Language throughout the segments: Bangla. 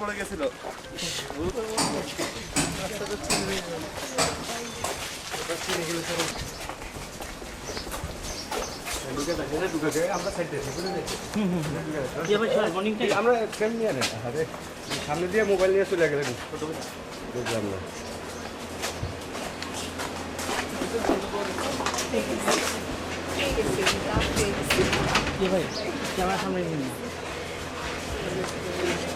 পড়ে গেছিল। আমরা সামনে দিয়ে মোবাইল নিয়ে চলে গেলেন। বুঝলাম না। ফ্যান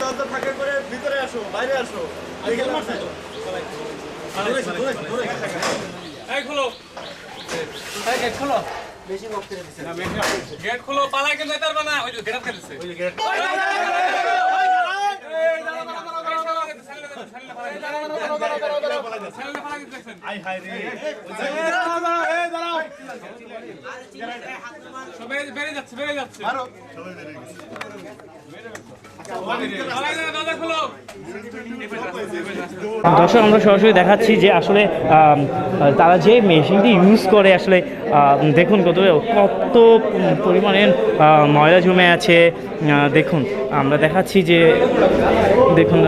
দরজা ফাঁকা করে ভিতরে আসো বাইরে আসো। গেট খোলো গেট ফেলছে আই হাই রে বেড়ে যাচ্ছে বেড়ে যাচ্ছে মারো দর্শক, আমরা সরাসরি দেখাচ্ছি যে আসলে তারা যে মেশিনটি ইউজ করে আসলে দেখুন কত কত পরিমাণে ময়লা জমে আছে দেখুন। আমরা দেখাচ্ছি যে, দেখুন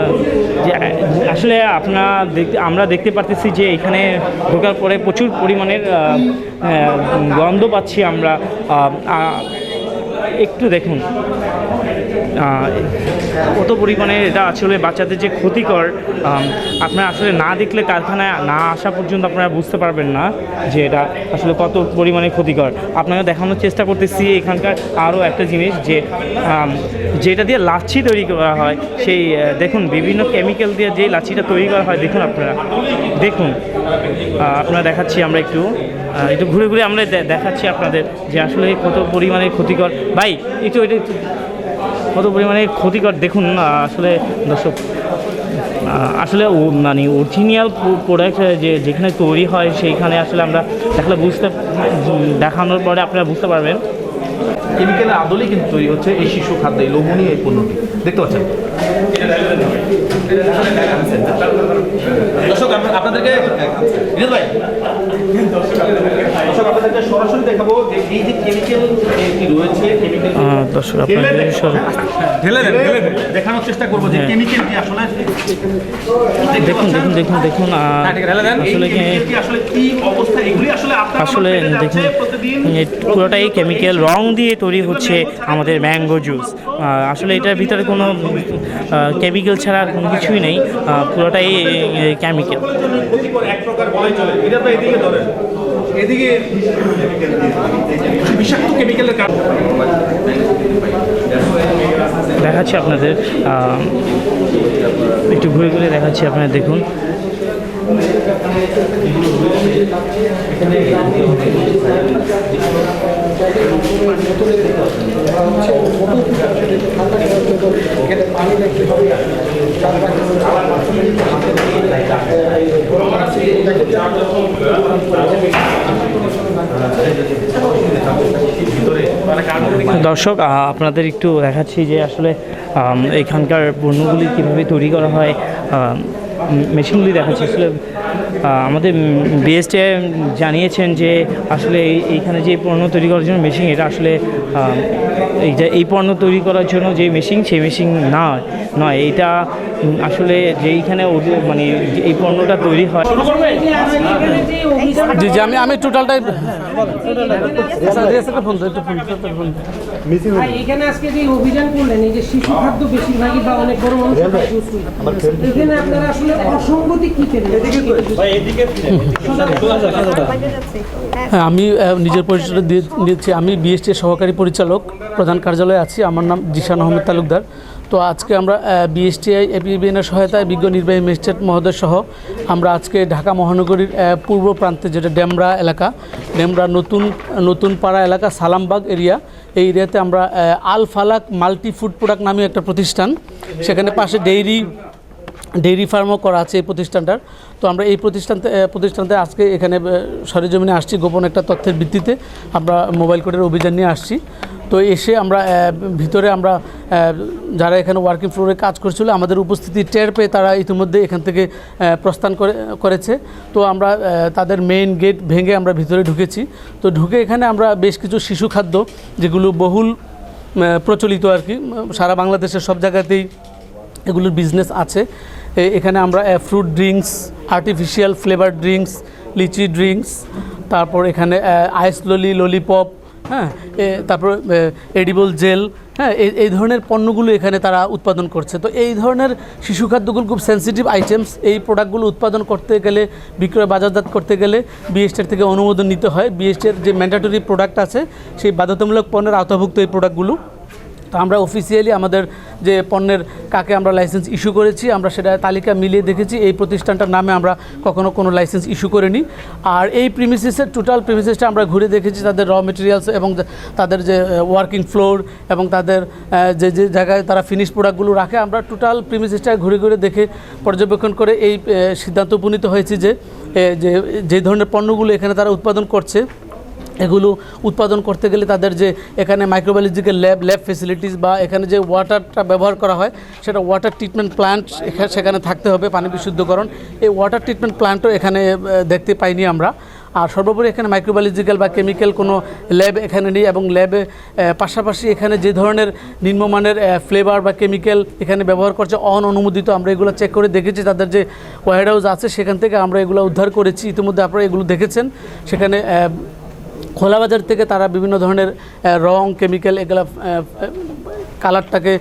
যে, আসলে আপনারা দেখতে, আমরা দেখতে পারতেছি যে এখানে ঢোকার পরে প্রচুর পরিমাণের গন্ধ পাচ্ছি আমরা। একটু দেখুন। কত পরিমাণে এটা আসলে বাচ্চাদের যে ক্ষতিকর আপনারা আসলে না দেখলে কারখানায় না আসা পর্যন্ত আপনারা বুঝতে পারবেন না যে এটা আসলে কত পরিমাণে ক্ষতিকর। আপনাকে দেখানোর চেষ্টা করতেছি এখানকার আরও একটা জিনিস যে যেটা দিয়ে লাচ্ছি তৈরি করা হয়, সেই দেখুন বিভিন্ন কেমিক্যাল দিয়ে যে লাচ্ছিটা তৈরি করা হয়, দেখুন আপনারা। দেখুন আপনারা দেখাচ্ছি আমরা একটু একটু ঘুরে ঘুরে আমরা দেখাচ্ছি আপনাদের যে আসলে কত পরিমাণে ক্ষতিকর। ভাই, একটু এটা কত পরিমাণে ক্ষতিকর? দেখুন আহ, আসলে দর্শক আসলে মানে অরিজিনাল প্রোডাক্ট যে যেখানে তৈরি হয় সেইখানে আসলে আমরা দেখালে বুঝতে দেখানোর পরে আপনারা বুঝতে পারবেন। কেমিক্যালের আদলেই কিন্তু তৈরি হচ্ছে এই শিশু খাদ্য এই লোভনীয় এই পণ্যটি। দেখতে পাচ্ছেন? দর্শক আপনাদেরকে ভাই সরাসরি দেখাবো যে এই যে কেমিক্যাল রয়েছে কেমিক্যাল দর্শক আপনাদের ঢেলে ঢেলে দেখানোর চেষ্টা করব যে কেমিক্যাল কি আসলে দেখুন দেখুন দেখুন দেখুন আসলে কি আসলে কি অবস্থা? এগুলি আসলে আসলে দেখুন পুরোটাই কেমিক্যাল রং দিয়ে তৈরি হচ্ছে আমাদের ম্যাঙ্গো জুস আসলে এটার ভিতরে কোনো কেমিক্যাল ছাড়া আর কোনো কিছুই নেই। পুরোটাই কেমিক্যাল এক প্রকার বলাই চলে। এটা তো এদিকে ধরেন। এদিকে বিষাক্ত কেমিক্যালের কারণ। দেখাচ্ছি আপনাদের একটু ঘুরে ঘুরে দেখাচ্ছি আপনারা দেখুন। দর্শক আপনাদের একটু দেখাচ্ছি যে আসলে এখানকার পণ্যগুলি কীভাবে তৈরি করা হয়। মেশিনগুলি দেখাচ্ছি। আসলে আমাদের বিএসটে জানিয়েছেন যে আসলে এই- এইখানে যে পণ্য তৈরি করার জন্য মেশিন এটা আসলে এই যে এই পণ্য তৈরি করার জন্য যে মেশিন সেই মেশিন না নয়। এটা আসলে যেইখানে মানে এই পণ্যটা তৈরি হয় জি জি আমি আমি টোটালটাই এখানে আজকে যে অভিযান করলেন এই যে শিশু খাদ্য বেশিরভাগই বা অনেক বড় মানুষ এখানে আপনারা আসলে অসঙ্গতি কি হ্যাঁ আমি নিজের পরিচয় দিয়ে দিচ্ছি। আমি বিএসটি সহকারী পরিচালক প্রধান কার্যালয়ে আছি। আমার নাম জিশান আহমেদ তালুকদার। তো আজকে আমরা বিএসটিআই এপিবিএনের সহায়তায় বিজ্ঞ নির্বাহী ম্যাজিস্ট্রেট মহোদয় সহ আমরা আজকে ঢাকা মহানগরীর পূর্ব প্রান্তে যেটা ডেমরা এলাকা ডেমরা নতুন নতুন পাড়া এলাকা সালামবাগ এরিয়া এই এরিয়াতে আমরা আল ফালাক মাল্টি ফুড প্রোডাক্ট নামে একটা প্রতিষ্ঠান। সেখানে পাশে ডেইরি ডেইরি ফার্মও করা আছে এই প্রতিষ্ঠানটার। তো আমরা এই প্রতিষ্ঠান প্রতিষ্ঠানতে আজকে এখানে সরেজমিনে আসছি গোপন একটা তথ্যের ভিত্তিতে। আমরা মোবাইল কোর্টের অভিযান নিয়ে আসছি। তো এসে আমরা ভিতরে আমরা যারা এখানে ওয়ার্কিং ফ্লোরে কাজ করছিল, আমাদের উপস্থিতি টের পেয়ে তারা ইতিমধ্যে এখান থেকে প্রস্থান করে, করেছে। তো আমরা তাদের মেইন গেট ভেঙে আমরা ভিতরে ঢুকেছি। তো ঢুকে এখানে আমরা বেশ কিছু শিশু খাদ্য, যেগুলো বহুল প্রচলিত আর কি, সারা বাংলাদেশের সব জায়গাতেই এগুলোর বিজনেস আছে। এখানে আমরা fruit drinks artificial flavour drinks lychee drinks তারপর এখানে আইস ললি ললিপপ হ্যাঁ তারপর এডিবল জেল হ্যাঁ এই এই ধরনের পণ্যগুলো এখানে তারা উৎপাদন করছে। তো এই ধরনের শিশু খাদ্যগুলো খুব সেন্সিটিভ আইটেমস এই প্রোডাক্টগুলো উৎপাদন করতে গেলে, বিক্রয় বাজারজাত করতে গেলে বিএসটির থেকে অনুমোদন নিতে হয়। বিএসটির যে ম্যান্ডেটরি প্রোডাক্ট আছে, সেই বাধ্যতামূলক পণ্যের আওতাভুক্ত এই প্রোডাক্টগুলো তো আমরা অফিসিয়ালি আমাদের যে পণ্যের কাকে আমরা লাইসেন্স ইস্যু করেছি, আমরা সেটা তালিকা মিলিয়ে দেখেছি। এই প্রতিষ্ঠানটার নামে আমরা কখনো কোনো লাইসেন্স ইস্যু করিনি। আর এই প্রিমিসিসের টোটাল প্রিমিসিসটা আমরা ঘুরে দেখেছি, তাদের র মেটেরিয়ালস এবং তাদের যে ওয়ার্কিং ফ্লোর এবং তাদের যে যে জায়গায় তারা ফিনিশ প্রোডাক্টগুলো রাখে, আমরা টোটাল প্রিমিসিসটা ঘুরে ঘুরে দেখে পর্যবেক্ষণ করে এই সিদ্ধান্ত উপনীত হয়েছি যে যে যে ধরনের পণ্যগুলো এখানে তারা উৎপাদন করছে। এগুলো উৎপাদন করতে গেলে তাদের যে এখানে মাইক্রোবায়োলজিক্যাল ল্যাব ল্যাব ফেসিলিটিস বা এখানে যে ওয়াটারটা ব্যবহার করা হয়, সেটা ওয়াটার ট্রিটমেন্ট প্ল্যান্ট সেখানে থাকতে হবে পানি বিশুদ্ধকরণ। এই ওয়াটার ট্রিটমেন্ট প্ল্যান্টও এখানে দেখতে পাইনি আমরা। আর সর্বোপরি এখানে মাইক্রোবায়োলজিক্যাল বা কেমিক্যাল কোনো ল্যাব এখানে নেই এবং ল্যাবে পাশাপাশি এখানে যে ধরনের নিম্নমানের ফ্লেভার বা কেমিক্যাল এখানে ব্যবহার করছে অন অনুমোদিত আমরা এগুলো চেক করে দেখেছি। তাদের যে ওয়ার হাউস আছে, সেখান থেকে আমরা এগুলো উদ্ধার করেছি। ইতিমধ্যে আপনারা এগুলো দেখেছেন। সেখানে খোলা বাজার থেকে তারা বিভিন্ন ধরনের রং কেমিক্যাল এগুলো কালারটাকে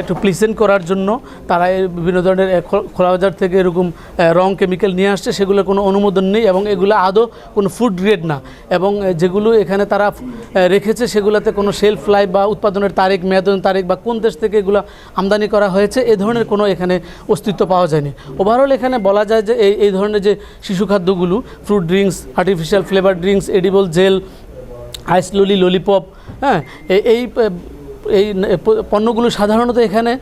একটু প্লিসেন্ট করার জন্য তারা বিভিন্ন ধরনের আহ, খো- খোলা বাজার থেকে এরকম রং কেমিক্যাল নিয়ে আসছে সেগুলোর কোনো অনুমোদন নেই এবং এগুলো আদৌ কোনো ফুড গ্রেড না এবং যেগুলো এখানে তারা রেখেছে সেগুলোতে কোনো সেলফ লাইফ বা উৎপাদনের তারিখ মেয়াদন তারিখ বা কোন দেশ থেকে এগুলো আমদানি করা হয়েছে এ ধরনের কোনো এখানে অস্তিত্ব পাওয়া যায়নি। ওভারঅল এখানে বলা যায় যে এই এই ধরনের যে শিশু খাদ্যগুলো fruit drinks artificial flavour drinks edible gel ice lolly lollipop হ্যাঁ এই এই পণ্যগুলো সাধারণত এখানে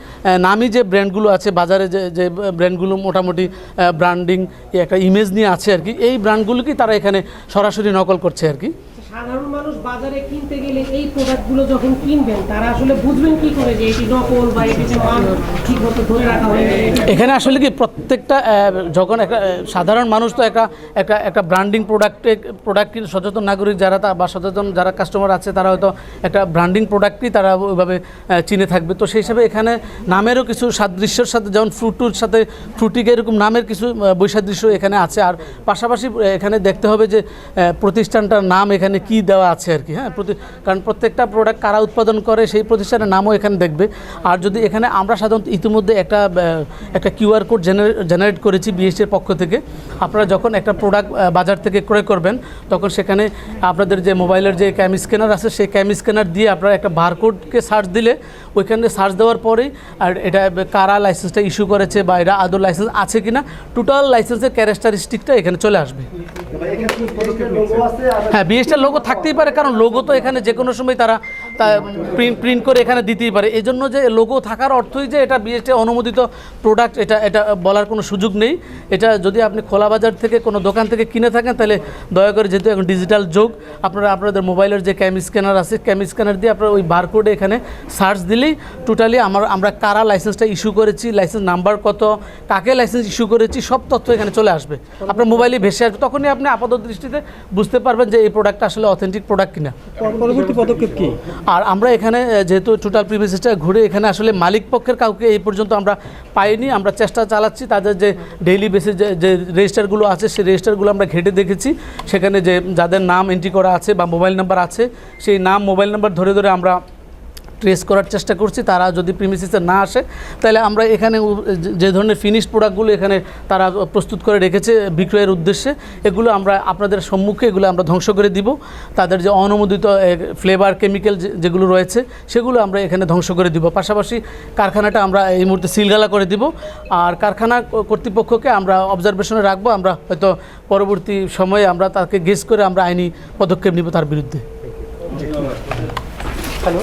নামি যে ব্র্যান্ডগুলো আছে, বাজারে যে যে ব্র্যান্ডগুলো মোটামুটি ব্র্যান্ডিং একটা ইমেজ নিয়ে আছে আর কি, এই ব্র্যান্ডগুলোকেই তারা এখানে সরাসরি নকল করছে আর কি। সাধারণ মানুষ বাজারে কিনতে গেলে এই প্রোডাক্টগুলো যখন কিনবেন, তারা আসলে বুঝবেন কি করে যে এটি নকল বা এটি যে মান ঠিক মতো ধরে রাখা হয়নি। এখানে আসলে কি প্রত্যেকটা যখন একটা সাধারণ মানুষ তো একটা একটা একটা ব্র্যান্ডিং প্রোডাক্টে প্রোডাক্ট সচেতন নাগরিক যারা তা, বা সচেতন যারা কাস্টমার আছে, তারা হয়তো একটা ব্র্যান্ডিং প্রোডাক্টই তারা ওইভাবে চিনে থাকবে। তো সেই হিসাবে এখানে নামেরও কিছু সাদৃশ্যর সাথে, যেমন ফ্রুটুর সাথে ফ্রুটিকে এরকম নামের কিছু বৈসাদৃশ্য এখানে আছে। আর পাশাপাশি এখানে দেখতে হবে যে প্রতিষ্ঠানটার নাম এখানে কি দেওয়া আছে আর কি হ্যাঁ? প্রতি কারণ প্রত্যেকটা প্রোডাক্ট কারা উৎপাদন করে সেই প্রতিষ্ঠানের নামও এখানে দেখবে। আর যদি এখানে আমরা সাধারণত ইতিমধ্যে একটা একটা কিউআর কোড জেনারেট করেছি বিএসটির পক্ষ থেকে আপনারা যখন একটা প্রোডাক্ট বাজার থেকে ক্রয় করবেন তখন সেখানে আপনাদের যে মোবাইলের যে ক্যাম স্ক্যানার আছে সেই ক্যাম স্ক্যানার দিয়ে আপনারা একটা বারকোডকে সার্চ দিলে ওইখানে সার্চ দেওয়ার পরেই আর এটা কারা লাইসেন্সটা ইস্যু করেছে বা এটা আদৌ লাইসেন্স আছে কিনা টোটাল লাইসেন্সের ক্যারেক্টারিস্টিকটা এখানে চলে আসবে। হ্যাঁ বিএসটার লোগো থাকতেই পারে কারণ লোগো তো এখানে যে কোনো সময় তারা প্রিন্ট প্রিন্ট করে এখানে দিতেই পারে। এই জন্য যে লোগো থাকার অর্থই যে এটা বিএসটি অনুমোদিত প্রোডাক্ট এটা এটা বলার কোনো সুযোগ নেই। এটা যদি আপনি খোলা বাজার থেকে কোনো দোকান থেকে কিনে থাকেন, তাহলে দয়া করে যেহেতু এখন ডিজিটাল যুগ, আপনারা, আপনাদের মোবাইলের যে ক্যাম স্ক্যানার আছে ক্যাম স্ক্যানার দিয়ে আপনারা ওই বারকোডে এখানে সার্চ দিলেই টোটালি আমার, আমরা কারা লাইসেন্সটা ইস্যু করেছি লাইসেন্স নাম্বার কত, কাকে লাইসেন্স ইস্যু করেছি, সব তথ্য এখানে চলে আসবে। আপনার মোবাইলে ভেসে আসবে, তখনই আপনি আপাত দৃষ্টিতে বুঝতে পারবেন যে এই প্রোডাক্টটা আসলে অথেন্টিক প্রোডাক্ট কিনা। পরবর্তী পদক্ষেপ কি? আর আমরা এখানে যেহেতু টোটাল প্রিভিসিটা ঘুরে এখানে আসলে মালিক পক্ষের কাউকে এই পর্যন্ত আমরা পাইনি, আমরা চেষ্টা চালাচ্ছি তাদের যে ডেইলি বেসিস যে রেজিস্টারগুলো আছে, সেই রেজিস্টারগুলো আমরা ঘেটে দেখেছি। সেখানে যে যাদের নাম এন্ট্রি করা আছে বা মোবাইল নাম্বার আছে, সেই নাম মোবাইল নাম্বার ধরে ধরে আমরা ট্রেস করার চেষ্টা করছি। তারা যদি প্রিমিসিসে না আসে, তাহলে আমরা এখানে যে- ধরনের ফিনিশ প্রোডাক্টগুলো এখানে তারা প্রস্তুত করে রেখেছে বিক্রয়ের উদ্দেশ্যে, এগুলো আমরা আপনাদের সম্মুখে এগুলো আমরা ধ্বংস করে দিব। তাদের যে অনুমোদিত ফ্লেভার কেমিক্যাল যেগুলো রয়েছে, সেগুলো আমরা এখানে ধ্বংস করে দিব। পাশাপাশি কারখানাটা আমরা এই মুহূর্তে সিলগালা করে দিব। আর কারখানা কর্তৃপক্ষকে আমরা অবজারভেশনে রাখব। আমরা হয়তো পরবর্তী সময়ে আমরা তাকে গেস করে আমরা আইনি পদক্ষেপ নিব তার বিরুদ্ধে। हेलो।